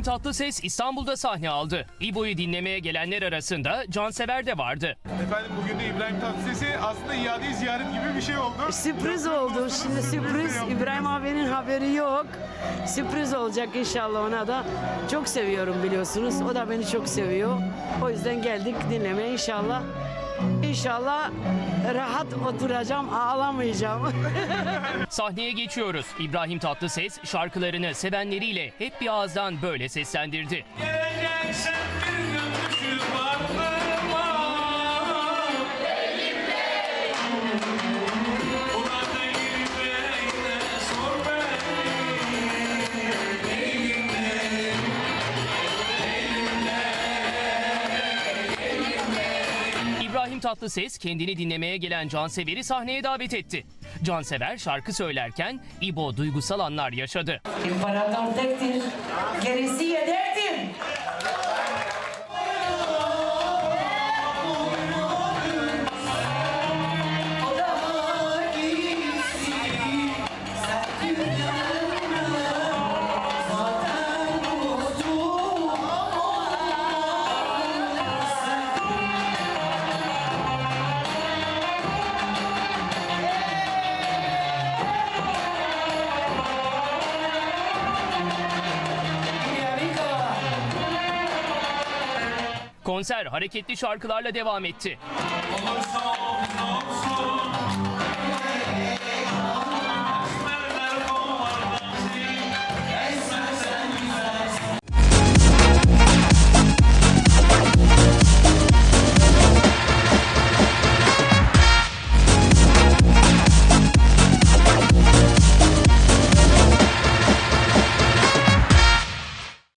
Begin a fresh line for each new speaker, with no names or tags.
İbrahim Tatlıses İstanbul'da sahne aldı. İbo'yu dinlemeye gelenler arasında Cansever de vardı.
Efendim bugün de İbrahim Tatlıses'i aslında iade ziyaret gibi bir şey oldu.
Sürpriz oldu. Şimdi sürpriz. İbrahim abinin haberi yok. Sürpriz olacak inşallah ona da. Çok seviyorum biliyorsunuz. O da beni çok seviyor. O yüzden geldik dinlemeye inşallah. İnşallah rahat oturacağım, ağlamayacağım.
Sahneye geçiyoruz. İbrahim Tatlıses şarkılarını sevenleriyle hep bir ağızdan böyle seslendirdi.
Geleceksen bir götürü varlığıma
İbrahim Tatlıses kendini dinlemeye gelen Cansever'i sahneye davet etti. Cansever şarkı söylerken İbo duygusal anlar yaşadı.
İmparator tektir, gerisi yederdir.
Konser hareketli şarkılarla devam etti.
Olursa olsun